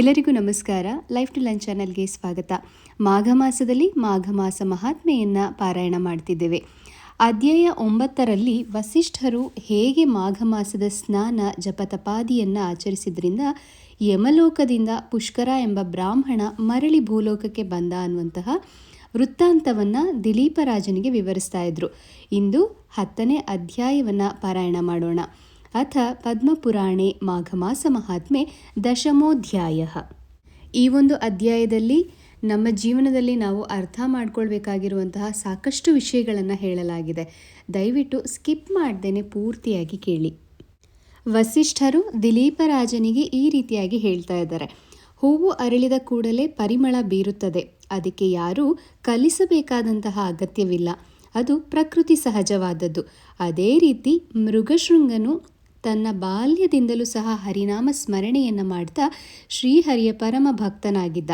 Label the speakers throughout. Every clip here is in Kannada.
Speaker 1: ಎಲ್ಲರಿಗೂ ನಮಸ್ಕಾರ. ಲೈಫ್ ಟು ಲಂಚ್ ಚಾನಲ್ಗೆ ಸ್ವಾಗತ. ಮಾಘ ಮಾಸದಲ್ಲಿ ಮಾಘ ಮಾಸ ಮಹಾತ್ಮೆಯನ್ನು ಪಾರಾಯಣ ಮಾಡ್ತಿದ್ದೇವೆ. ಅಧ್ಯಾಯ ಒಂಬತ್ತರಲ್ಲಿ ವಸಿಷ್ಠರು ಹೇಗೆ ಮಾಘ ಮಾಸದ ಸ್ನಾನ ಜಪತಪಾದಿಯನ್ನು ಆಚರಿಸಿದ್ರಿಂದ ಯಮಲೋಕದಿಂದ ಪುಷ್ಕರ ಎಂಬ ಬ್ರಾಹ್ಮಣ ಮರಳಿ ಭೂಲೋಕಕ್ಕೆ ಬಂದ ಅನ್ನುವಂತಹ ವೃತ್ತಾಂತವನ್ನು ದಿಲೀಪರಾಜನಿಗೆ ವಿವರಿಸ್ತಾ ಇದ್ರು. ಇಂದು ಹತ್ತನೇ ಅಧ್ಯಾಯವನ್ನು ಪಾರಾಯಣ ಮಾಡೋಣ. ಅಥ ಪದ್ಮಪುರಾಣೆ ಮಾಘಮಾಸ ಮಹಾತ್ಮೆ ದಶಮೋಧ್ಯಾಯ. ಈ ಒಂದು ಅಧ್ಯಾಯದಲ್ಲಿ ನಮ್ಮ ಜೀವನದಲ್ಲಿ ನಾವು ಅರ್ಥ ಮಾಡ್ಕೊಳ್ಬೇಕಾಗಿರುವಂತಹ ಸಾಕಷ್ಟು ವಿಷಯಗಳನ್ನು ಹೇಳಲಾಗಿದೆ. ದಯವಿಟ್ಟು ಸ್ಕಿಪ್ ಮಾಡ್ದೇನೆ ಪೂರ್ತಿಯಾಗಿ ಕೇಳಿ. ವಸಿಷ್ಠರು ದಿಲೀಪರಾಜನಿಗೆ ಈ ರೀತಿಯಾಗಿ ಹೇಳ್ತಾ ಇದ್ದಾರೆ. ಹೂವು ಅರಳಿದ ಕೂಡಲೇ ಪರಿಮಳ ಬೀರುತ್ತದೆ. ಅದಕ್ಕೆ ಯಾರೂ ಕಲಿಸಬೇಕಾದಂತಹ ಅಗತ್ಯವಿಲ್ಲ. ಅದು ಪ್ರಕೃತಿ ಸಹಜವಾದದ್ದು. ಅದೇ ರೀತಿ ಮೃಗಶೃಂಗನು ತನ್ನ ಬಾಲ್ಯದಿಂದಲೂ ಸಹ ಹರಿನಾಮ ಸ್ಮರಣೆಯನ್ನು ಮಾಡ್ತಾ ಶ್ರೀಹರಿಯ ಪರಮ ಭಕ್ತನಾಗಿದ್ದ.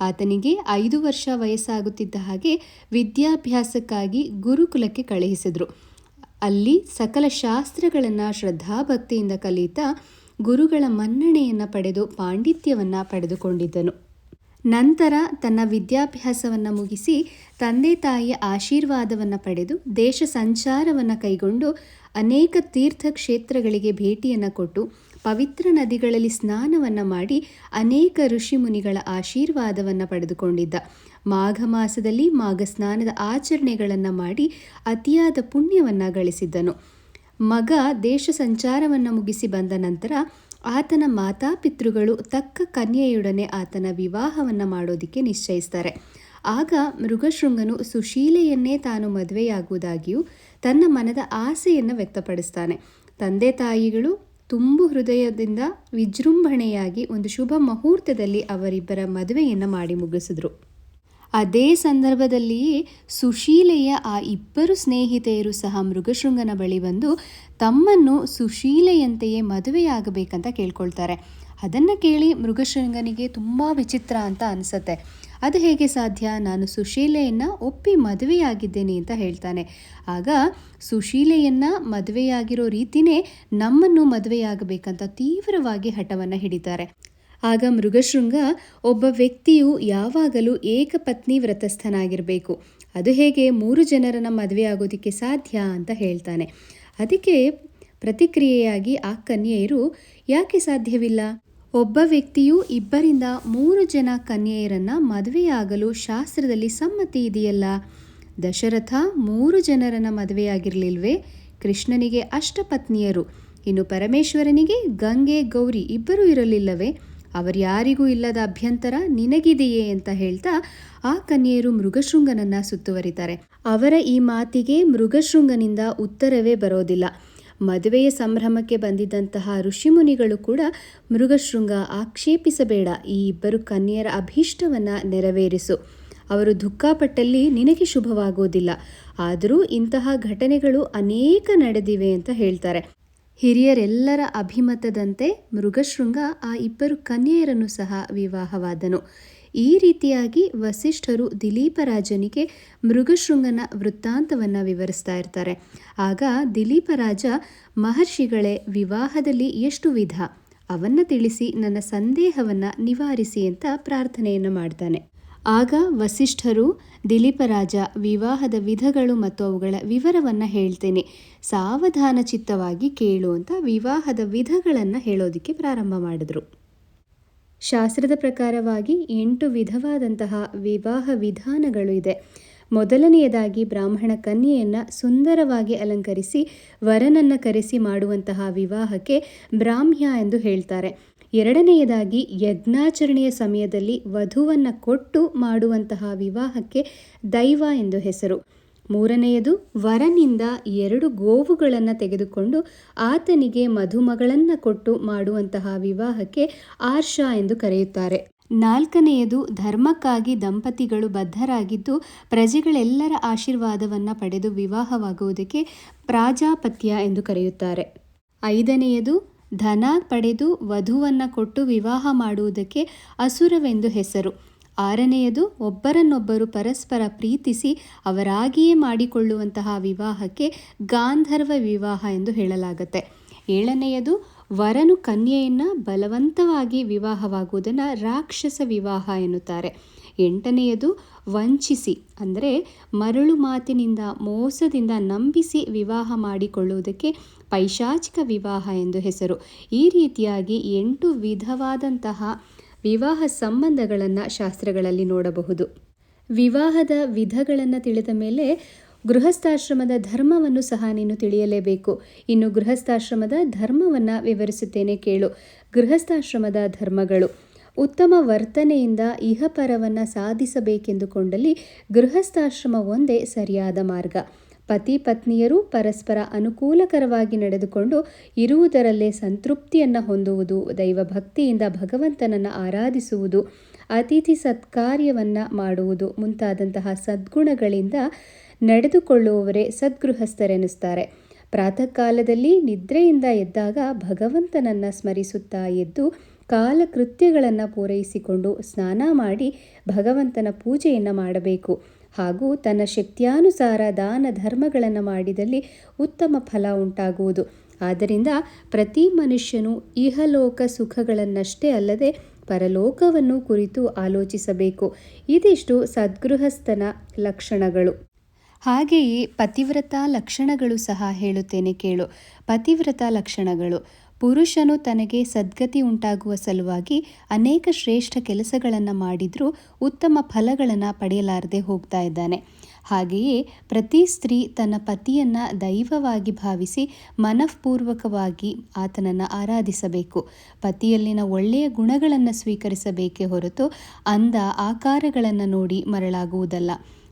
Speaker 1: ಆತನಿಗೆ ಐದು ವರ್ಷ ವಯಸ್ಸಾಗುತ್ತಿದ್ದ ಹಾಗೆ ವಿದ್ಯಾಭ್ಯಾಸಕ್ಕಾಗಿ ಗುರುಕುಲಕ್ಕೆ ಕಳುಹಿಸಿದರು. ಅಲ್ಲಿ ಸಕಲ ಶಾಸ್ತ್ರಗಳನ್ನು ಶ್ರದ್ಧಾಭಕ್ತಿಯಿಂದ ಕಲಿತಾ ಗುರುಗಳ ಮನ್ನಣೆಯನ್ನು ಪಡೆದು ಪಾಂಡಿತ್ಯವನ್ನು ಪಡೆದುಕೊಂಡಿದ್ದನು. ನಂತರ ತನ್ನ ವಿದ್ಯಾಭ್ಯಾಸವನ್ನು ಮುಗಿಸಿ ತಂದೆ ತಾಯಿಯ ಆಶೀರ್ವಾದವನ್ನು ಪಡೆದು ದೇಶ ಸಂಚಾರವನ್ನು ಕೈಗೊಂಡು ಅನೇಕ ತೀರ್ಥಕ್ಷೇತ್ರಗಳಿಗೆ ಭೇಟಿಯನ್ನು ಕೊಟ್ಟು ಪವಿತ್ರ ನದಿಗಳಲ್ಲಿ ಸ್ನಾನವನ್ನು ಮಾಡಿ ಅನೇಕ ಋಷಿ ಮುನಿಗಳ ಆಶೀರ್ವಾದವನ್ನು ಪಡೆದುಕೊಂಡಿದ್ದ. ಮಾಘ ಮಾಸದಲ್ಲಿ ಮಾಘ ಸ್ನಾನದ ಆಚರಣೆಗಳನ್ನು ಮಾಡಿ ಅತಿಯಾದ ಪುಣ್ಯವನ್ನು ಗಳಿಸಿದ್ದನು. ಮಗ ದೇಶ ಸಂಚಾರವನ್ನು ಮುಗಿಸಿ ಬಂದ ನಂತರ ಆತನ ಮಾತಾಪಿತೃಗಳು ತಕ್ಕ ಕನ್ಯೆಯೊಡನೆ ಆತನ ವಿವಾಹವನ್ನು ಮಾಡೋದಕ್ಕೆ ನಿಶ್ಚಯಿಸ್ತಾರೆ. ಆಗ ಮೃಗಶೃಂಗನು ಸುಶೀಲೆಯನ್ನೇ ತಾನು ಮದುವೆಯಾಗುವುದಾಗಿಯೂ ತನ್ನ ಮನದ ಆಸೆಯನ್ನು ವ್ಯಕ್ತಪಡಿಸ್ತಾನೆ. ತಂದೆ ತಾಯಿಗಳು ತುಂಬು ಹೃದಯದಿಂದ ವಿಜೃಂಭಣೆಯಾಗಿ ಒಂದು ಶುಭ ಮುಹೂರ್ತದಲ್ಲಿ ಅವರಿಬ್ಬರ ಮದುವೆಯನ್ನು ಮಾಡಿ ಮುಗಿಸಿದ್ರು. ಅದೇ ಸಂದರ್ಭದಲ್ಲಿಯೇ ಸುಶೀಲೆಯ ಆ ಇಬ್ಬರು ಸ್ನೇಹಿತೆಯರು ಸಹ ಮೃಗಶೃಂಗನ ಬಳಿ ಬಂದು ತಮ್ಮನ್ನು ಸುಶೀಲೆಯಂತೆಯೇ ಮದುವೆಯಾಗಬೇಕಂತ ಕೇಳ್ಕೊಳ್ತಾರೆ. ಅದನ್ನು ಕೇಳಿ ಮೃಗಶೃಂಗನಿಗೆ ತುಂಬ ವಿಚಿತ್ರ ಅಂತ ಅನಿಸುತ್ತೆ. ಅದು ಹೇಗೆ ಸಾಧ್ಯ? ನಾನು ಸುಶೀಲೆಯನ್ನು ಒಪ್ಪಿ ಮದುವೆಯಾಗಿದ್ದೇನೆ ಅಂತ ಹೇಳ್ತಾನೆ. ಆಗ ಸುಶೀಲೆಯನ್ನು ಮದುವೆಯಾಗಿರೋ ರೀತಿನೇ ನಮ್ಮನ್ನು ಮದುವೆಯಾಗಬೇಕಂತ ತೀವ್ರವಾಗಿ ಹಠವನ್ನು ಹಿಡಿತಾರೆ. ಆಗ ಮೃಗಶೃಂಗ ಒಬ್ಬ ವ್ಯಕ್ತಿಯು ಯಾವಾಗಲೂ ಏಕಪತ್ನಿ ವ್ರತಸ್ಥನಾಗಿರಬೇಕು. ಅದು ಹೇಗೆ ಮೂರು ಜನರನ್ನು ಮದುವೆ ಆಗೋದಕ್ಕೆ ಸಾಧ್ಯ ಅಂತ ಹೇಳ್ತಾನೆ. ಅದಕ್ಕೆ ಪ್ರತಿಕ್ರಿಯೆಯಾಗಿ ಆ ಕನ್ಯೆಯರು, ಯಾಕೆ ಸಾಧ್ಯವಿಲ್ಲ? ಒಬ್ಬ ವ್ಯಕ್ತಿಯು ಇಬ್ಬರಿಂದ ಮೂರು ಜನ ಕನ್ಯೆಯರನ್ನು ಮದುವೆಯಾಗಲು ಶಾಸ್ತ್ರದಲ್ಲಿ ಸಮ್ಮತಿ ಇದೆಯಲ್ಲ? ದಶರಥ ಮೂರು ಜನರನ್ನು ಮದುವೆಯಾಗಿರಲಿಲ್ವೇ? ಕೃಷ್ಣನಿಗೆ ಅಷ್ಟಪತ್ನಿಯರು. ಇನ್ನು ಪರಮೇಶ್ವರನಿಗೆ ಗಂಗೆ, ಗೌರಿ ಇಬ್ಬರೂ ಇರಲಿಲ್ಲವೇ? ಅವರ್ಯಾರಿಗೂ ಇಲ್ಲದ ಅಭ್ಯಂತರ ನಿನಗಿದೆಯೇ ಅಂತ ಹೇಳ್ತಾ ಆ ಕನ್ಯೆಯರು ಮೃಗಶೃಂಗನನ್ನ ಸುತ್ತುವರಿತಾರೆ. ಅವರ ಈ ಮಾತಿಗೆ ಮೃಗಶೃಂಗನಿಂದ ಉತ್ತರವೇ ಬರೋದಿಲ್ಲ. ಮದುವೆಯ ಸಂಭ್ರಮಕ್ಕೆ ಬಂದಿದ್ದಂತಹ ಋಷಿಮುನಿಗಳು ಕೂಡ ಮೃಗಶೃಂಗ ಆಕ್ಷೇಪಿಸಬೇಡ. ಈ ಇಬ್ಬರು ಕನ್ಯೆಯರ ಅಭೀಷ್ಟವನ್ನು ನೆರವೇರಿಸು. ಅವರು ದುಃಖಪಟ್ಟಲ್ಲಿ ನಿನಗೆ ಶುಭವಾಗೋದಿಲ್ಲ. ಆದರೂ ಇಂತಹ ಘಟನೆಗಳು ಅನೇಕ ನಡೆದಿವೆ ಅಂತ ಹೇಳ್ತಾರೆ. ಹಿರಿಯರೆಲ್ಲರ ಅಭಿಮತದಂತೆ ಮೃಗಶೃಂಗ ಆ ಇಬ್ಬರು ಕನ್ಯೆಯರನ್ನು ಸಹ ವಿವಾಹವಾದನು. ಈ ರೀತಿಯಾಗಿ ವಸಿಷ್ಠರು ದಿಲೀಪರಾಜನಿಗೆ ಮೃಗಶೃಂಗನ ವೃತ್ತಾಂತವನ್ನು ವಿವರಿಸ್ತಾ ಇರ್ತಾರೆ. ಆಗ ದಿಲೀಪರಾಜ ಮಹರ್ಷಿಗಳೇ ವಿವಾಹದಲ್ಲಿ ಎಷ್ಟು ವಿಧ? ಅವನ್ನು ತಿಳಿಸಿ ನನ್ನ ಸಂದೇಹವನ್ನು ನಿವಾರಿಸಿ ಅಂತ ಪ್ರಾರ್ಥನೆಯನ್ನು ಮಾಡ್ತಾನೆ. ಆಗ ವಸಿಷ್ಠರು ದಿಲೀಪರಾಜ ವಿವಾಹದ ವಿಧಗಳು ಮತ್ತು ಅವುಗಳ ವಿವರವನ್ನು ಹೇಳ್ತೇನೆ. ಸಾವಧಾನ ಚಿತ್ತವಾಗಿ ಕೇಳು ಅಂತ ವಿವಾಹದ ವಿಧಗಳನ್ನು ಹೇಳೋದಕ್ಕೆ ಪ್ರಾರಂಭ ಮಾಡಿದ್ರು. ಶಾಸ್ತ್ರದ ಪ್ರಕಾರವಾಗಿ ಎಂಟು ವಿಧವಾದಂತಹ ವಿವಾಹ ವಿಧಾನಗಳು ಇದೆ. ಮೊದಲನೆಯದಾಗಿ ಬ್ರಾಹ್ಮಣ ಕನ್ಯೆಯನ್ನು ಸುಂದರವಾಗಿ ಅಲಂಕರಿಸಿ ವರನನ್ನು ಕರೆಸಿ ಮಾಡುವಂತಹ ವಿವಾಹಕ್ಕೆ ಬ್ರಾಹ್ಮ್ಯ ಎಂದು ಹೇಳ್ತಾರೆ. ಎರಡನೆಯದಾಗಿ ಯಜ್ಞಾಚರಣೆಯ ಸಮಯದಲ್ಲಿ ವಧುವನ್ನು ಕೊಟ್ಟು ಮಾಡುವಂತಹ ವಿವಾಹಕ್ಕೆ ದೈವ ಎಂದು ಹೆಸರು. ಮೂರನೆಯದು, ವರನಿಂದ ಎರಡು ಗೋವುಗಳನ್ನು ತೆಗೆದುಕೊಂಡು ಆತನಿಗೆ ಮಧುಮಗಳನ್ನು ಕೊಟ್ಟು ಮಾಡುವಂತಹ ವಿವಾಹಕ್ಕೆ ಆರ್ಷ ಎಂದು ಕರೆಯುತ್ತಾರೆ. ನಾಲ್ಕನೆಯದು, ಧರ್ಮಕ್ಕಾಗಿ ದಂಪತಿಗಳು ಬದ್ಧರಾಗಿದ್ದು ಪ್ರಜೆಗಳೆಲ್ಲರ ಆಶೀರ್ವಾದವನ್ನು ಪಡೆದು ವಿವಾಹವಾಗುವುದಕ್ಕೆ ಪ್ರಾಜಾಪತ್ಯ ಎಂದು ಕರೆಯುತ್ತಾರೆ. ಐದನೆಯದು ಧನ ಪಡೆದು ವಧುವನ್ನು ಕೊಟ್ಟು ವಿವಾಹ ಮಾಡುವುದಕ್ಕೆ ಅಸುರವೆಂದು ಹೆಸರು. ಆರನೆಯದು, ಒಬ್ಬರನ್ನೊಬ್ಬರು ಪರಸ್ಪರ ಪ್ರೀತಿಸಿ ಅವರಾಗಿಯೇ ಮಾಡಿಕೊಳ್ಳುವಂತಹ ವಿವಾಹಕ್ಕೆ ಗಾಂಧರ್ವ ವಿವಾಹ ಎಂದು ಹೇಳಲಾಗುತ್ತೆ. ಏಳನೆಯದು, ವರನು ಕನ್ಯೆಯನ್ನು ಬಲವಂತವಾಗಿ ವಿವಾಹವಾಗುವುದನ್ನು ರಾಕ್ಷಸ ವಿವಾಹ ಎನ್ನುತ್ತಾರೆ. ಎಂಟನೆಯದು ವಂಚಿಸಿ, ಅಂದರೆ ಮರಳು ಮಾತಿನಿಂದ ಮೋಸದಿಂದ ನಂಬಿಸಿ ವಿವಾಹ ಮಾಡಿಕೊಳ್ಳುವುದಕ್ಕೆ ಪೈಶಾಚಿಕ ವಿವಾಹ ಎಂದು ಹೆಸರು. ಈ ರೀತಿಯಾಗಿ ಎಂಟು ವಿಧವಾದಂತಹ ವಿವಾಹ ಸಂಬಂಧಗಳನ್ನು ಶಾಸ್ತ್ರಗಳಲ್ಲಿ ನೋಡಬಹುದು. ವಿವಾಹದ ವಿಧಗಳನ್ನು ತಿಳಿದ ಮೇಲೆ ಗೃಹಸ್ಥಾಶ್ರಮದ ಧರ್ಮವನ್ನು ಸಹ ನೀನು ತಿಳಿಯಲೇಬೇಕು. ಇನ್ನು ಗೃಹಸ್ಥಾಶ್ರಮದ ಧರ್ಮವನ್ನು ವಿವರಿಸುತ್ತೇನೆ ಕೇಳು. ಗೃಹಸ್ಥಾಶ್ರಮದ ಧರ್ಮಗಳು. ಉತ್ತಮ ವರ್ತನೆಯಿಂದ ಇಹಪರವನ್ನು ಸಾಧಿಸಬೇಕೆಂದುಕೊಂಡಲ್ಲಿ ಗೃಹಸ್ಥಾಶ್ರಮ ಒಂದೇ ಸರಿಯಾದ ಮಾರ್ಗ. ಪತಿ ಪತ್ನಿಯರು ಪರಸ್ಪರ ಅನುಕೂಲಕರವಾಗಿ ನಡೆದುಕೊಂಡು ಇರುವುದರಲ್ಲೇ ಸಂತೃಪ್ತಿಯನ್ನು ಹೊಂದುವುದು ದೈವ ಭಕ್ತಿಯಿಂದ ಭಗವಂತನನ್ನು ಆರಾಧಿಸುವುದು, ಅತಿಥಿ ಸತ್ಕಾರ್ಯವನ್ನು ಮಾಡುವುದು ಮುಂತಾದಂತಹ ಸದ್ಗುಣಗಳಿಂದ ನಡೆದುಕೊಳ್ಳುವವರೇ ಸದ್ಗೃಹಸ್ಥರೆನಿಸ್ತಾರೆ. ಪ್ರಾತಃ ಕಾಲದಲ್ಲಿ ನಿದ್ರೆಯಿಂದ ಎದ್ದಾಗ ಭಗವಂತನನ್ನು ಸ್ಮರಿಸುತ್ತಾ ಎದ್ದು ಕಾಲಕೃತ್ಯಗಳನ್ನು ಪೂರೈಸಿಕೊಂಡು ಸ್ನಾನ ಮಾಡಿ ಭಗವಂತನ ಪೂಜೆಯನ್ನು ಮಾಡಬೇಕು. ಹಾಗೂ ತನ್ನ ಶಕ್ತಿಯಾನುಸಾರ ದಾನ ಧರ್ಮಗಳನ್ನು ಮಾಡಿದಲ್ಲಿ ಉತ್ತಮ ಫಲ ಉಂಟಾಗುವುದು. ಆದ್ದರಿಂದ ಪ್ರತಿ ಮನುಷ್ಯನು ಇಹಲೋಕ ಸುಖಗಳನ್ನಷ್ಟೇ ಅಲ್ಲದೆ ಪರಲೋಕವನ್ನು ಕುರಿತು ಆಲೋಚಿಸಬೇಕು. ಇದಿಷ್ಟು ಸದ್ಗೃಹಸ್ಥನ ಲಕ್ಷಣಗಳು. ಹಾಗೆಯೇ ಪತಿವ್ರತ ಲಕ್ಷಣಗಳು ಸಹ ಹೇಳುತ್ತೇನೆ ಕೇಳು. ಪತಿವ್ರತ ಲಕ್ಷಣಗಳು. ಪುರುಷನು ತನಗೆ ಸದ್ಗತಿ ಉಂಟಾಗುವ ಸಲುವಾಗಿ ಅನೇಕ ಶ್ರೇಷ್ಠ ಕೆಲಸಗಳನ್ನು ಮಾಡಿದರೂ ಉತ್ತಮ ಫಲಗಳನ್ನು ಪಡೆಯಲಾರದೆ ಹೋಗ್ತಾ ಇದ್ದಾನೆ. ಹಾಗೆಯೇ ಪ್ರತಿ ಸ್ತ್ರೀ ತನ್ನ ಪತಿಯನ್ನು ದೈವವಾಗಿ ಭಾವಿಸಿ ಮನಃಪೂರ್ವಕವಾಗಿ ಆತನನ್ನು ಆರಾಧಿಸಬೇಕು. ಪತಿಯಲ್ಲಿನ ಒಳ್ಳೆಯ ಗುಣಗಳನ್ನು ಸ್ವೀಕರಿಸಬೇಕೇ ಹೊರತು ಅಂದ ಆಕಾರಗಳನ್ನು ನೋಡಿ ಮರಳಾಗುವುದಲ್ಲ.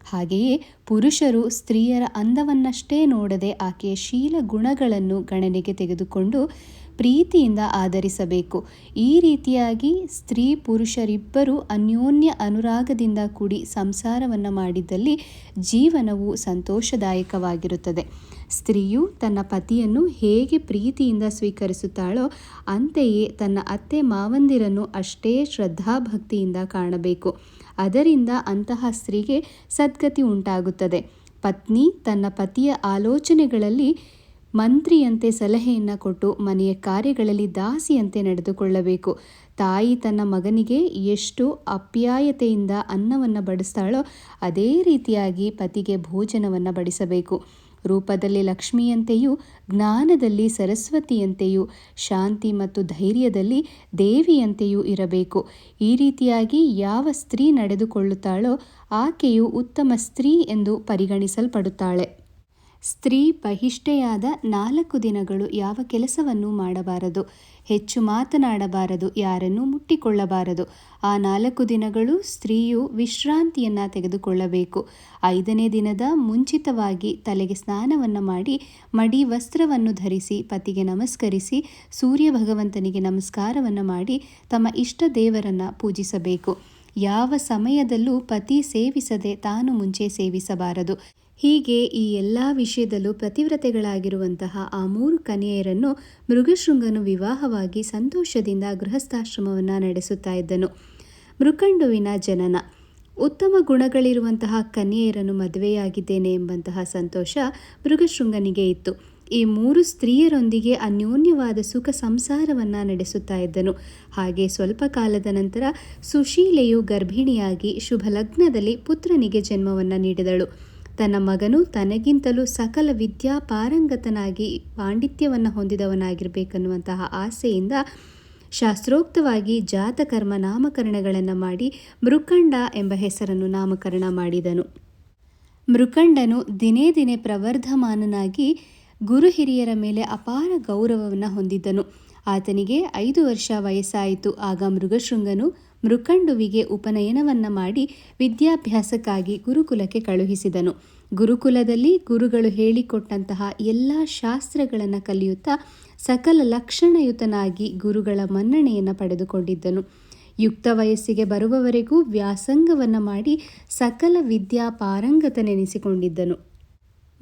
Speaker 1: ಹಾಗೆಯೇ ಪುರುಷರು ಸ್ತ್ರೀಯರ ಅಂದವನ್ನಷ್ಟೇ ನೋಡದೆ ಆಕೆಯ ಶೀಲ ಗುಣಗಳನ್ನು ಗಣನೆಗೆ ತೆಗೆದುಕೊಂಡು ಪ್ರೀತಿಯಿಂದ ಆಧರಿಸಬೇಕು. ಈ ರೀತಿಯಾಗಿ ಸ್ತ್ರೀ ಪುರುಷರಿಬ್ಬರು ಅನ್ಯೋನ್ಯ ಅನುರಾಗದಿಂದ ಕೂಡಿ ಸಂಸಾರವನ್ನು ಮಾಡಿದಲ್ಲಿ ಜೀವನವು ಸಂತೋಷದಾಯಕವಾಗಿರುತ್ತದೆ. ಸ್ತ್ರೀಯು ತನ್ನ ಪತಿಯನ್ನು ಹೇಗೆ ಪ್ರೀತಿಯಿಂದ ಸ್ವೀಕರಿಸುತ್ತಾಳೋ ಅಂತೆಯೇ ತನ್ನ ಅತ್ತೆ ಮಾವಂದಿರನ್ನು ಅಷ್ಟೇ ಶ್ರದ್ಧಾಭಕ್ತಿಯಿಂದ ಕಾಣಬೇಕು. ಅದರಿಂದ ಅಂತಹ ಸ್ತ್ರೀಗೆ ಸದ್ಗತಿ ಉಂಟಾಗುತ್ತದೆ. ಪತ್ನಿ ತನ್ನ ಪತಿಯ ಆಲೋಚನೆಗಳಲ್ಲಿ ಮಂತ್ರಿಯಂತೆ ಸಲಹೆಯನ್ನು ಕೊಟ್ಟು ಮನೆಯ ಕಾರ್ಯಗಳಲ್ಲಿ ದಾಸಿಯಂತೆ ನಡೆದುಕೊಳ್ಳಬೇಕು. ತಾಯಿ ತನ್ನ ಮಗನಿಗೆ ಎಷ್ಟು ಅಪ್ಯಾಯತೆಯಿಂದ ಅನ್ನವನ್ನು ಬಡಿಸ್ತಾಳೋ ಅದೇ ರೀತಿಯಾಗಿ ಪತಿಗೆ ಭೋಜನವನ್ನು ಬಡಿಸಬೇಕು. ರೂಪದಲ್ಲಿ ಲಕ್ಷ್ಮಿಯಂತೆಯೂ, ಜ್ಞಾನದಲ್ಲಿ ಸರಸ್ವತಿಯಂತೆಯೂ, ಶಾಂತಿ ಮತ್ತು ಧೈರ್ಯದಲ್ಲಿ ದೇವಿಯಂತೆಯೂ ಇರಬೇಕು. ಈ ರೀತಿಯಾಗಿ ಯಾವ ಸ್ತ್ರೀ ನಡೆದುಕೊಳ್ಳುತ್ತಾಳೋ ಆಕೆಯು ಉತ್ತಮ ಸ್ತ್ರೀ ಎಂದು ಪರಿಗಣಿಸಲ್ಪಡುತ್ತಾಳೆ. ಸ್ತ್ರೀ ಬಹಿಷ್ಠೆಯಾದ ನಾಲ್ಕು ದಿನಗಳು ಯಾವ ಕೆಲಸವನ್ನು ಮಾಡಬಾರದು. ಹೆಚ್ಚು ಮಾತನಾಡಬಾರದು, ಯಾರನ್ನು ಮುಟ್ಟಿಕೊಳ್ಳಬಾರದು. ಆ ನಾಲ್ಕು ದಿನಗಳು ಸ್ತ್ರೀಯು ವಿಶ್ರಾಂತಿಯನ್ನು ತೆಗೆದುಕೊಳ್ಳಬೇಕು. ಐದನೇ ದಿನದ ಮುಂಚಿತವಾಗಿ ತಲೆಗೆ ಸ್ನಾನವನ್ನು ಮಾಡಿ, ಮಡಿ ವಸ್ತ್ರವನ್ನು ಧರಿಸಿ, ಪತಿಗೆ ನಮಸ್ಕರಿಸಿ, ಸೂರ್ಯ ಭಗವಂತನಿಗೆ ನಮಸ್ಕಾರವನ್ನು ಮಾಡಿ ತಮ್ಮ ಇಷ್ಟ ದೇವರನ್ನು ಪೂಜಿಸಬೇಕು. ಯಾವ ಸಮಯದಲ್ಲೂ ಪತಿ ಸೇವಿಸದೆ ತಾನು ಮುಂಚೆ ಸೇವಿಸಬಾರದು. ಹೀಗೆ ಈ ಎಲ್ಲ ವಿಷಯದಲ್ಲೂ ಪ್ರತಿವ್ರತೆಗಳಾಗಿರುವಂತಹ ಆ ಮೂರು ಕನ್ಯೆಯರನ್ನು ಮೃಗಶೃಂಗನು ವಿವಾಹವಾಗಿ ಸಂತೋಷದಿಂದ ಗೃಹಸ್ಥಾಶ್ರಮವನ್ನು ನಡೆಸುತ್ತಾ ಇದ್ದನು. ಮೃಕಂಡುವಿನ ಜನನ. ಉತ್ತಮ ಗುಣಗಳಿರುವಂತಹ ಕನ್ಯೆಯರನ್ನು ಮದುವೆಯಾಗಿದ್ದೇನೆ ಎಂಬಂತಹ ಸಂತೋಷ ಮೃಗಶೃಂಗನಿಗೆ ಇತ್ತು. ಈ ಮೂರು ಸ್ತ್ರೀಯರೊಂದಿಗೆ ಅನ್ಯೋನ್ಯವಾದ ಸುಖ ಸಂಸಾರವನ್ನು ನಡೆಸುತ್ತಾ ಇದ್ದನು. ಹಾಗೆ ಸ್ವಲ್ಪ ಕಾಲದ ನಂತರ ಸುಶೀಲೆಯು ಗರ್ಭಿಣಿಯಾಗಿ ಶುಭಲಗ್ನದಲ್ಲಿ ಪುತ್ರನಿಗೆ ಜನ್ಮವನ್ನು ನೀಡಿದಳು. ತನ್ನ ಮಗನು ತನಗಿಂತಲೂ ಸಕಲ ವಿದ್ಯಾ ಪಾರಂಗತನಾಗಿ ಪಾಂಡಿತ್ಯವನ್ನು ಹೊಂದಿದವನಾಗಿರಬೇಕನ್ನುವಂತಹ ಆಸೆಯಿಂದ ಶಾಸ್ತ್ರೋಕ್ತವಾಗಿ ಜಾತಕರ್ಮ ನಾಮಕರಣಗಳನ್ನು ಮಾಡಿ ಮೃಕಂಡ ಎಂಬ ಹೆಸರನ್ನು ನಾಮಕರಣ ಮಾಡಿದನು. ಮೃಕಂಡನು ದಿನೇ ದಿನೇ ಪ್ರವರ್ಧಮಾನನಾಗಿ ಗುರು ಹಿರಿಯರ ಮೇಲೆ ಅಪಾರ ಗೌರವವನ್ನು ಹೊಂದಿದ್ದನು. ಆತನಿಗೆ ಐದು ವರ್ಷ ವಯಸ್ಸಾಯಿತು. ಆಗ ಮೃಗಶೃಂಗನು ಮೃಕಂಡುವಿಗೆ ಉಪನಯನವನ್ನು ಮಾಡಿ ವಿದ್ಯಾಭ್ಯಾಸಕ್ಕಾಗಿ ಗುರುಕುಲಕ್ಕೆ ಕಳುಹಿಸಿದನು. ಗುರುಕುಲದಲ್ಲಿ ಗುರುಗಳು ಹೇಳಿಕೊಟ್ಟಂತಹ ಎಲ್ಲ ಶಾಸ್ತ್ರಗಳನ್ನು ಕಲಿಯುತ್ತಾ ಸಕಲ ಲಕ್ಷಣಯುತನಾಗಿ ಗುರುಗಳ ಮನ್ನಣೆಯನ್ನು ಪಡೆದುಕೊಂಡಿದ್ದನು. ಯುಕ್ತ ವಯಸ್ಸಿಗೆ ಬರುವವರೆಗೂ ವ್ಯಾಸಂಗವನ್ನು ಮಾಡಿ ಸಕಲ ವಿದ್ಯಾ ಪಾರಂಗತನೆನಿಸಿಕೊಂಡಿದ್ದನು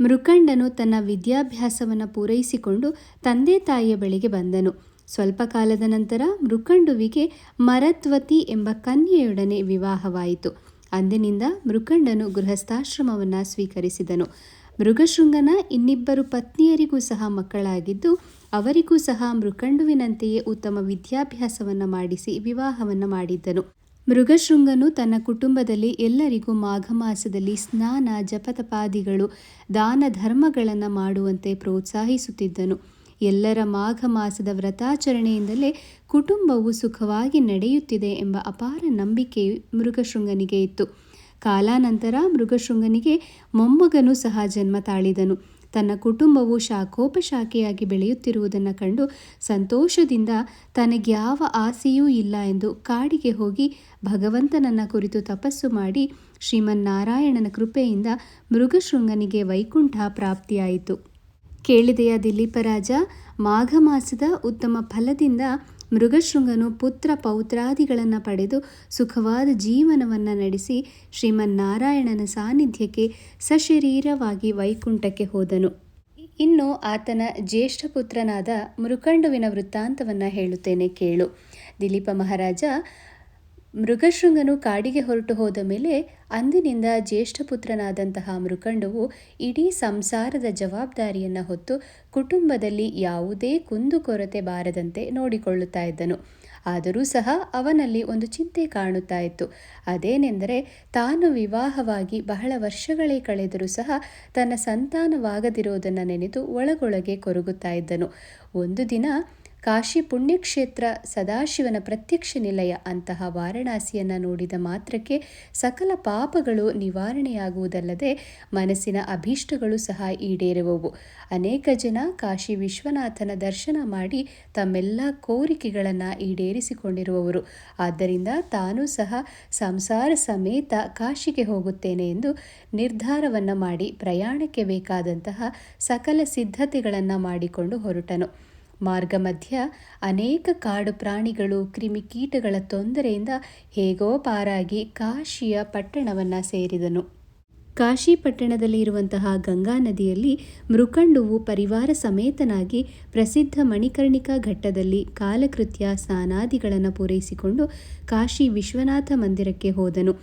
Speaker 1: ಮೃಕಂಡನು ತನ್ನ ವಿದ್ಯಾಭ್ಯಾಸವನ್ನು ಪೂರೈಸಿಕೊಂಡು ತಂದೆ ತಾಯಿಯ ಬಳಿಗೆ ಬಂದನು. ಸ್ವಲ್ಪ ಕಾಲದ ನಂತರ ಮೃಕಂಡುವಿಗೆ ಮರತ್ವತಿ ಎಂಬ ಕನ್ಯೆಯೊಡನೆ ವಿವಾಹವಾಯಿತು. ಅಂದಿನಿಂದ ಮೃಕಂಡನು ಗೃಹಸ್ಥಾಶ್ರಮವನ್ನು ಸ್ವೀಕರಿಸಿದನು. ಮೃಗಶೃಂಗನ ಇನ್ನಿಬ್ಬರು ಪತ್ನಿಯರಿಗೂ ಸಹ ಮಕ್ಕಳಾಗಿದ್ದು, ಅವರಿಗೂ ಸಹ ಮೃಕಂಡುವಿನಂತೆಯೇ ಉತ್ತಮ ವಿದ್ಯಾಭ್ಯಾಸವನ್ನು ಮಾಡಿಸಿ ವಿವಾಹವನ್ನು ಮಾಡಿದ್ದನು. ಮೃಗಶೃಂಗನು ತನ್ನ ಕುಟುಂಬದಲ್ಲಿ ಎಲ್ಲರಿಗೂ ಮಾಘ ಮಾಸದಲ್ಲಿ ಸ್ನಾನ, ಜಪತಪಾದಿಗಳು ದಾನ ಧರ್ಮಗಳನ್ನು ಮಾಡುವಂತೆ ಪ್ರೋತ್ಸಾಹಿಸುತ್ತಿದ್ದನು. ಎಲ್ಲರ ಮಾಘ ಮಾಸದ ವ್ರತಾಚರಣೆಯಿಂದಲೇ ಕುಟುಂಬವು ಸುಖವಾಗಿ ನಡೆಯುತ್ತಿದೆ ಎಂಬ ಅಪಾರ ನಂಬಿಕೆ ಮೃಗಶೃಂಗನಿಗೆ ಇತ್ತು. ಕಾಲಾನಂತರ ಮೃಗಶೃಂಗನಿಗೆ ಮೊಮ್ಮಗನು ಸಹ ಜನ್ಮ ತಾಳಿದನು. ತನ್ನ ಕುಟುಂಬವು ಶಾಖೋಪಶಾಖೆಯಾಗಿ ಬೆಳೆಯುತ್ತಿರುವುದನ್ನು ಕಂಡು ಸಂತೋಷದಿಂದ ತನಗ್ಯಾವ ಆಸೆಯೂ ಇಲ್ಲ ಎಂದು ಕಾಡಿಗೆ ಹೋಗಿ ಭಗವಂತನನ್ನ ಕುರಿತು ತಪಸ್ಸು ಮಾಡಿ ಶ್ರೀಮನ್ನಾರಾಯಣನ ಕೃಪೆಯಿಂದ ಮೃಗಶೃಂಗನಿಗೆ ವೈಕುಂಠ ಪ್ರಾಪ್ತಿಯಾಯಿತು. ಕೇಳಿದೆಯ ದಿಲೀಪರಾಜ ಮಾಘ ಮಾಸದ ಉತ್ತಮ ಫಲದಿಂದ ಮೃಗಶೃಂಗನು ಪುತ್ರ ಪೌತ್ರಾದಿಗಳನ್ನು ಪಡೆದು ಸುಖವಾದ ಜೀವನವನ್ನು ನಡೆಸಿ ಶ್ರೀಮನ್ನಾರಾಯಣನ ಸಾನ್ನಿಧ್ಯಕ್ಕೆ ಸಶರೀರವಾಗಿ ವೈಕುಂಠಕ್ಕೆ ಹೋದನು. ಇನ್ನು ಆತನ ಜ್ಯೇಷ್ಠ ಪುತ್ರನಾದ ಮೃಕಂಡುವಿನ ವೃತ್ತಾಂತವನ್ನು ಹೇಳುತ್ತೇನೆ ಕೇಳು. ದಿಲೀಪ ಮಹಾರಾಜ ಮೃಗಶೃಂಗನು ಕಾಡಿಗೆ ಹೊರಟು ಹೋದ ಮೇಲೆ ಅಂದಿನಿಂದ ಜ್ಯೇಷ್ಠ ಪುತ್ರನಾದಂತಹ ಮೃಕಂಡುವು ಇಡೀ ಸಂಸಾರದ ಜವಾಬ್ದಾರಿಯನ್ನು ಹೊತ್ತು ಕುಟುಂಬದಲ್ಲಿ ಯಾವುದೇ ಕುಂದುಕೊರತೆ ಬಾರದಂತೆ ನೋಡಿಕೊಳ್ಳುತ್ತಾ ಇದ್ದನು. ಆದರೂ ಸಹ ಅವನಲ್ಲಿ ಒಂದು ಚಿಂತೆ ಕಾಣುತ್ತಾ ಇತ್ತು. ಅದೇನೆಂದರೆ ತಾನು ವಿವಾಹವಾಗಿ ಬಹಳ ವರ್ಷಗಳೇ ಕಳೆದರೂ ಸಹ ತನ್ನ ಸಂತಾನವಾಗದಿರೋದನ್ನು ನೆನೆದು ಒಳಗೊಳಗೆ ಕೊರಗುತ್ತಾ ಇದ್ದನು. ಒಂದು ದಿನ ಕಾಶಿ ಪುಣ್ಯಕ್ಷೇತ್ರ ಸದಾಶಿವನ ಪ್ರತ್ಯಕ್ಷ ನಿಲಯ ಅಂತಹ ವಾರಣಾಸಿಯನ್ನು ನೋಡಿದ ಮಾತ್ರಕ್ಕೆ ಸಕಲ ಪಾಪಗಳು ನಿವಾರಣೆಯಾಗುವುದಲ್ಲದೆ ಮನಸ್ಸಿನ ಅಭೀಷ್ಟಗಳು ಸಹ ಈಡೇರುವವು. ಅನೇಕ ಜನ ಕಾಶಿ ವಿಶ್ವನಾಥನ ದರ್ಶನ ಮಾಡಿ ತಮ್ಮೆಲ್ಲ ಕೋರಿಕೆಗಳನ್ನು ಈಡೇರಿಸಿಕೊಂಡಿರುವವರು. ಆದ್ದರಿಂದ ತಾನೂ ಸಹ ಸಂಸಾರ ಸಮೇತ ಕಾಶಿಗೆ ಹೋಗುತ್ತೇನೆ ಎಂದು ನಿರ್ಧಾರವನ್ನು ಮಾಡಿ ಪ್ರಯಾಣಕ್ಕೆ ಬೇಕಾದಂತಹ ಸಕಲ ಸಿದ್ಧತೆಗಳನ್ನು ಮಾಡಿಕೊಂಡು ಹೊರಟನು. ಮಾರ್ಗ ಮಧ್ಯ ಅನೇಕ ಕಾಡು ಪ್ರಾಣಿಗಳು ಕ್ರಿಮಿಕೀಟಗಳ ತೊಂದರೆಯಿಂದ ಹೇಗೋ ಪಾರಾಗಿ ಕಾಶಿಯ ಪಟ್ಟಣವನ್ನು ಸೇರಿದನು. ಕಾಶಿ ಪಟ್ಟಣದಲ್ಲಿ ಇರುವಂತಹ ಗಂಗಾ ನದಿಯಲ್ಲಿ ಮೃಕಂಡುವು ಪರಿವಾರ ಸಮೇತನಾಗಿ ಪ್ರಸಿದ್ಧ ಮಣಿಕರ್ಣಿಕಾ ಘಟ್ಟದಲ್ಲಿ ಕಾಲಕೃತ್ಯ ಸ್ನಾನಾದಿಗಳನ್ನು ಪೂರೈಸಿಕೊಂಡು ಕಾಶಿ ವಿಶ್ವನಾಥ ಮಂದಿರಕ್ಕೆ ಹೋದನು.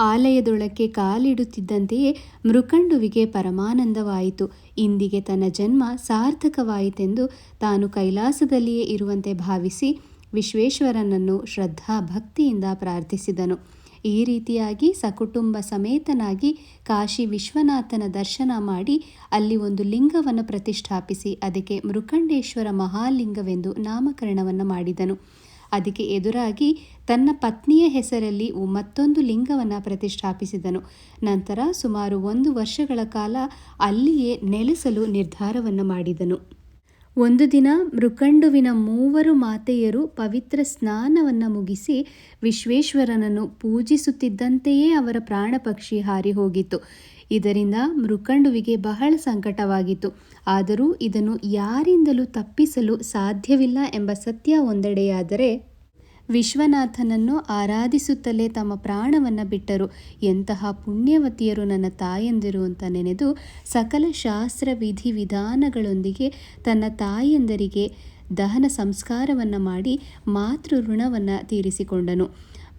Speaker 1: ಆಲಯದೊಳಕ್ಕೆ ಕಾಲಿಡುತ್ತಿದ್ದಂತೆಯೇ ಮೃಕಂಡುವಿಗೆ ಪರಮಾನಂದವಾಯಿತು. ಇಂದಿಗೆ ತನ್ನ ಜನ್ಮ ಸಾರ್ಥಕವಾಯಿತೆಂದು ತಾನು ಕೈಲಾಸದಲ್ಲಿಯೇ ಇರುವಂತೆ ಭಾವಿಸಿ ವಿಶ್ವೇಶ್ವರನನ್ನು ಶ್ರದ್ಧಾ ಭಕ್ತಿಯಿಂದ ಪ್ರಾರ್ಥಿಸಿದನು. ಈ ರೀತಿಯಾಗಿ ಸಕುಟುಂಬ ಸಮೇತನಾಗಿ ಕಾಶಿ ವಿಶ್ವನಾಥನ ದರ್ಶನ ಮಾಡಿ ಅಲ್ಲಿ ಒಂದು ಲಿಂಗವನ್ನು ಪ್ರತಿಷ್ಠಾಪಿಸಿ, ಅದಕ್ಕೆ ಮೃಕಂಡೇಶ್ವರ ಮಹಾಲಿಂಗವೆಂದು ನಾಮಕರಣವನ್ನು ಮಾಡಿದನು. ಅದಕ್ಕೆ ಎದುರಾಗಿ ತನ್ನ ಪತ್ನಿಯ ಹೆಸರಲ್ಲಿ ಮತ್ತೊಂದು ಲಿಂಗವನ್ನು ಪ್ರತಿಷ್ಠಾಪಿಸಿದನು. ನಂತರ ಸುಮಾರು ಒಂದು ವರ್ಷಗಳ ಕಾಲ ಅಲ್ಲಿಯೇ ನೆಲೆಸಲು ನಿರ್ಧಾರವನ್ನು ಮಾಡಿದನು. ಒಂದು ದಿನ ಮೃಕಂಡುವಿನ ಮೂವರು ಮಾತೆಯರು ಪವಿತ್ರ ಸ್ನಾನವನ್ನು ಮುಗಿಸಿ ವಿಶ್ವೇಶ್ವರನನ್ನು ಪೂಜಿಸುತ್ತಿದ್ದಂತೆಯೇ ಅವರ ಪ್ರಾಣಪಕ್ಷಿ ಹಾರಿ ಹೋಗಿತ್ತು. ಇದರಿಂದ ಮೃಕಂಡುವಿಗೆ ಬಹಳ ಸಂಕಟವಾಗಿತ್ತು. ಆದರೂ ಇದನ್ನು ಯಾರಿಂದಲೂ ತಪ್ಪಿಸಲು ಸಾಧ್ಯವಿಲ್ಲ ಎಂಬ ಸತ್ಯ ಒಂದೆಡೆಯಾದರೆ ವಿಶ್ವನಾಥನನ್ನು ಆರಾಧಿಸುತ್ತಲೇ ತಮ್ಮ ಪ್ರಾಣವನ್ನು ಬಿಟ್ಟರು. ಎಂತಹ ಪುಣ್ಯವತಿಯರು ನನ್ನ ತಾಯಂದಿರು ಅಂತ ನೆನೆದು ಸಕಲ ಶಾಸ್ತ್ರ ವಿಧಿ ವಿಧಾನಗಳೊಂದಿಗೆ ತನ್ನ ತಾಯಂದರಿಗೆ ದಹನ ಸಂಸ್ಕಾರವನ್ನು ಮಾಡಿ ಮಾತೃ ಋಣವನ್ನು ತೀರಿಸಿಕೊಂಡನು.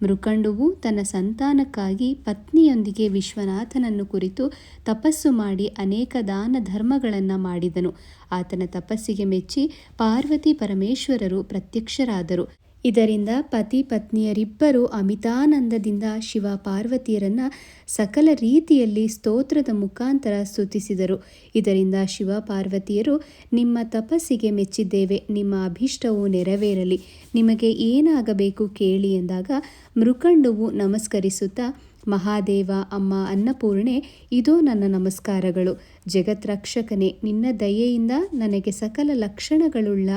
Speaker 1: ಮೃಕಂಡುವು ತನ್ನ ಸಂತಾನಕ್ಕಾಗಿ ಪತ್ನಿಯೊಂದಿಗೆ ವಿಶ್ವನಾಥನನ್ನು ಕುರಿತು ತಪಸ್ಸು ಮಾಡಿ ಅನೇಕ ದಾನ ಧರ್ಮಗಳನ್ನು ಮಾಡಿದನು. ಆತನ ತಪಸ್ಸಿಗೆ ಮೆಚ್ಚಿ ಪಾರ್ವತಿ ಪರಮೇಶ್ವರರು ಪ್ರತ್ಯಕ್ಷರಾದರು. ಇದರಿಂದ ಪತಿ ಪತ್ನಿಯರಿಬ್ಬರು ಅಮಿತಾನಂದದಿಂದ ಶಿವ ಪಾರ್ವತಿಯರನ್ನ ಸಕಲ ರೀತಿಯಲ್ಲಿ ಸ್ತೋತ್ರದ ಮುಖಾಂತರ ಸ್ತುತಿಸಿದರು. ಇದರಿಂದ ಶಿವ ಪಾರ್ವತಿಯರು ನಿಮ್ಮ ತಪಸ್ಸಿಗೆ ಮೆಚ್ಚಿದ್ದೇವೆ, ನಿಮ್ಮ ಅಭಿಷ್ಟವು ನೆರವೇರಲಿ. ನಿಮಗೆ ಏನಾಗಬೇಕು ಕೇಳಿ ಎಂದಾಗ ಮೃಕಂಡುವು ನಮಸ್ಕರಿಸುತ್ತಾ, ಮಹಾದೇವ, ಅಮ್ಮ ಅನ್ನಪೂರ್ಣೆ, ಇದೋ ನನ್ನ ನಮಸ್ಕಾರಗಳು. ಜಗತ್ರಕ್ಷಕನೇ ನಿನ್ನ ದಯೆಯಿಂದ ನನಗೆ ಸಕಲ ಲಕ್ಷಣಗಳುಳ್ಳ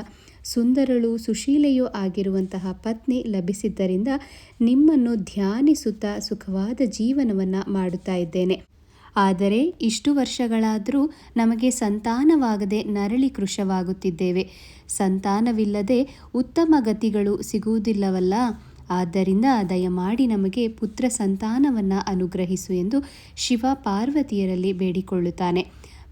Speaker 1: ಸುಂದರಳು ಸುಶೀಲೆಯೂ ಆಗಿರುವಂತಹ ಪತ್ನಿ ಲಭಿಸಿದ್ದರಿಂದ ನಿಮ್ಮನ್ನು ಧ್ಯಾನಿಸುತ್ತಾ ಸುಖವಾದ ಜೀವನವನ್ನು ಮಾಡುತ್ತಾ ಇದ್ದೇನೆ. ಆದರೆ ಇಷ್ಟು ವರ್ಷಗಳಾದರೂ ನಮಗೆ ಸಂತಾನವಾಗದೆ ನರಳಿ ಕೃಶವಾಗುತ್ತಿದ್ದೇವೆ. ಸಂತಾನವಿಲ್ಲದೆ ಉತ್ತಮ ಗತಿಗಳು ಸಿಗುವುದಿಲ್ಲವಲ್ಲ. ಆದ್ದರಿಂದ ದಯಮಾಡಿ ನಮಗೆ ಪುತ್ರ ಸಂತಾನವನ್ನು ಅನುಗ್ರಹಿಸು ಎಂದು ಶಿವ ಪಾರ್ವತಿಯರಲ್ಲಿ ಬೇಡಿಕೊಳ್ಳುತ್ತಾನೆ.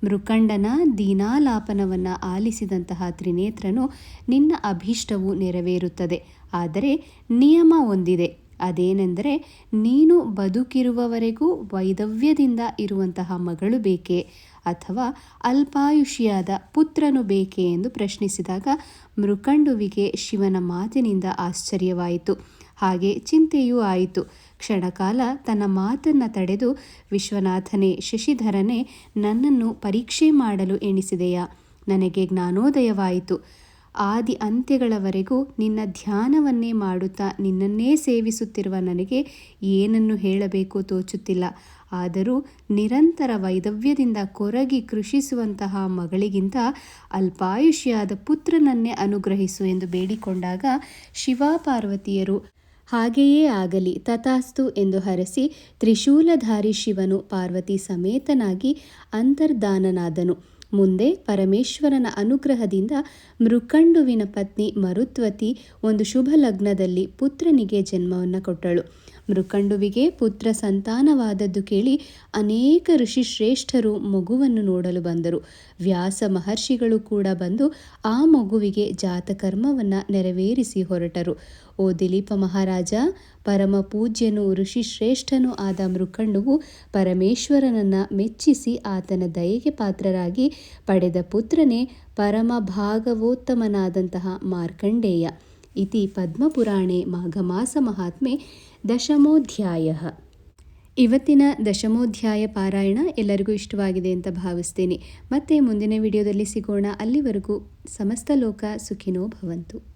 Speaker 1: ಮೃಕಂಡನ ದೀನಾಲಾಪನವನ್ನು ಆಲಿಸಿದಂತಹ ತ್ರಿನೇತ್ರನು ನಿನ್ನ ಅಭೀಷ್ಟವು ನೆರವೇರುತ್ತದೆ. ಆದರೆ ನಿಯಮ ಒಂದಿದೆ. ಅದೇನೆಂದರೆ ನೀನು ಬದುಕಿರುವವರೆಗೂ ವೈದವ್ಯದಿಂದ ಇರುವಂತಹ ಮಗಳು ಬೇಕೆ? ಅಥವಾ ಅಲ್ಪಾಯುಷಿಯಾದ ಪುತ್ರನು ಬೇಕೇ ಎಂದು ಪ್ರಶ್ನಿಸಿದಾಗ ಮೃಕಂಡುವಿಗೆ ಶಿವನ ಮಾತಿನಿಂದ ಆಶ್ಚರ್ಯವಾಯಿತು. ಹಾಗೆ ಚಿಂತೆಯೂ ಆಯಿತು. ಕ್ಷಣಕಾಲ ತನ್ನ ಮಾತನ್ನು ತಡೆದು ವಿಶ್ವನಾಥನೇ, ಶಶಿಧರನೇ, ನನ್ನನ್ನು ಪರೀಕ್ಷೆ ಮಾಡಲು ಎಣಿಸಿದೆಯಾ? ನನಗೆ ಜ್ಞಾನೋದಯವಾಯಿತು. ಆದಿ ಅಂತ್ಯಗಳವರೆಗೂ ನಿನ್ನ ಧ್ಯಾನವನ್ನೇ ಮಾಡುತ್ತಾ ನಿನ್ನನ್ನೇ ಸೇವಿಸುತ್ತಿರುವ ನನಗೆ ಏನನ್ನು ಹೇಳಬೇಕು ತೋಚುತ್ತಿಲ್ಲ. ಆದರೂ ನಿರಂತರ ವೈದವ್ಯದಿಂದ ಕೊರಗಿ ಕೃಷಿಸುವಂತಹ ಮಗಳಿಗಿಂತ ಅಲ್ಪಾಯುಷ್ಯಾದ ಪುತ್ರನನ್ನೇ ಅನುಗ್ರಹಿಸು ಎಂದು ಬೇಡಿಕೊಂಡಾಗ ಶಿವಪಾರ್ವತಿಯರು, ಹಾಗೆಯೇ ಆಗಲಿ, ತಥಾಸ್ತು ಎಂದು ಹರಸಿ ತ್ರಿಶೂಲಧಾರಿ ಶಿವನು ಪಾರ್ವತಿ ಸಮೇತನಾಗಿ ಅಂತರ್ಧಾನನಾದನು ಮುಂದೆ ಪರಮೇಶ್ವರನ ಅನುಗ್ರಹದಿಂದ ಮೃಕಂಡುವಿನ ಪತ್ನಿ ಮರುತ್ವತಿ ಒಂದು ಶುಭ ಲಗ್ನದಲ್ಲಿ ಪುತ್ರನಿಗೆ ಜನ್ಮವನ್ನು ಕೊಟ್ಟಳು. ಮೃಕಂಡುವಿಗೆ ಪುತ್ರ ಸಂತಾನವಾದದ್ದು ಕೇಳಿ ಅನೇಕ ಋಷಿ ಶ್ರೇಷ್ಠರು ಮಗುವನ್ನು ನೋಡಲು ಬಂದರು. ವ್ಯಾಸ ಮಹರ್ಷಿಗಳು ಕೂಡ ಬಂದು ಆ ಮಗುವಿಗೆ ಜಾತಕರ್ಮವನ್ನು ನೆರವೇರಿಸಿ ಹೊರಟರು. ಓ ದಿಲೀಪ ಮಹಾರಾಜ, ಪರಮ ಪೂಜ್ಯನು ಋಷಿ ಶ್ರೇಷ್ಠನೂ ಆದ ಮೃಕಂಡುವು ಪರಮೇಶ್ವರನನ್ನು ಮೆಚ್ಚಿಸಿ ಆತನ ದಯೆಗೆ ಪಾತ್ರರಾಗಿ ಪಡೆದ ಪುತ್ರನೇ ಪರಮ ಭಾಗವೋತ್ತಮನಾದಂತಹ ಮಾರ್ಕಂಡೇಯ. ಇತಿ ಪದ್ಮಪುರಾಣೆ ಮಾಘಮಾಸ ಮಹಾತ್ಮೆ ದಶಮೋಧ್ಯಾಯ. ಇವತ್ತಿನ ದಶಮೋಧ್ಯಾಯ ಪಾರಾಯಣ ಎಲ್ಲರಿಗೂ ಇಷ್ಟವಾಗಿದೆ ಅಂತ ಭಾವಿಸ್ತೀನಿ. ಮತ್ತೆ ಮುಂದಿನ ವಿಡಿಯೋದಲ್ಲಿ ಸಿಗೋಣ. ಅಲ್ಲಿವರೆಗೂ ಸಮಸ್ತ ಲೋಕ ಸುಖಿನೋ ಭವಂತು.